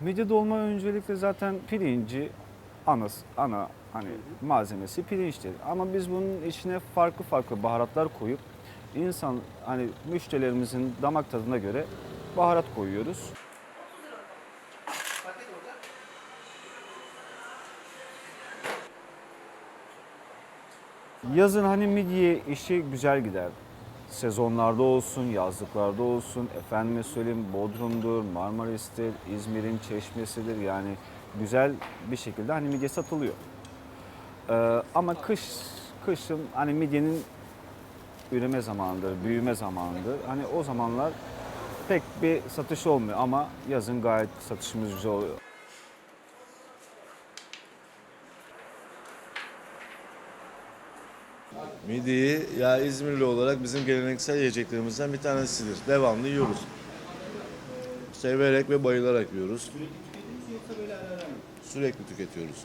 Midye dolma öncelikle zaten pirinci anas, ana hani malzemesi pirinçtir. Ama biz bunun içine farklı farklı baharatlar koyup insan hani müşterilerimizin damak tadına göre baharat koyuyoruz. Yazın hani midye işi güzel gider. Sezonlarda olsun, yazlıklarda olsun, efendime söyleyeyim Bodrum'dur, Marmaris'tir, İzmir'in çeşmesidir. Yani güzel bir şekilde hani midye satılıyor. Ee, ama kış, kışın hani midyenin üreme zamanıdır, büyüme zamanıdır. Hani o zamanlar pek bir satış olmuyor ama yazın gayet satışımız güzel oluyor. Midiyi ya İzmirli olarak bizim geleneksel yiyeceklerimizden bir tanesidir. Devamlı yiyoruz. Severek ve bayılarak yiyoruz. Sürekli tüketiyoruz.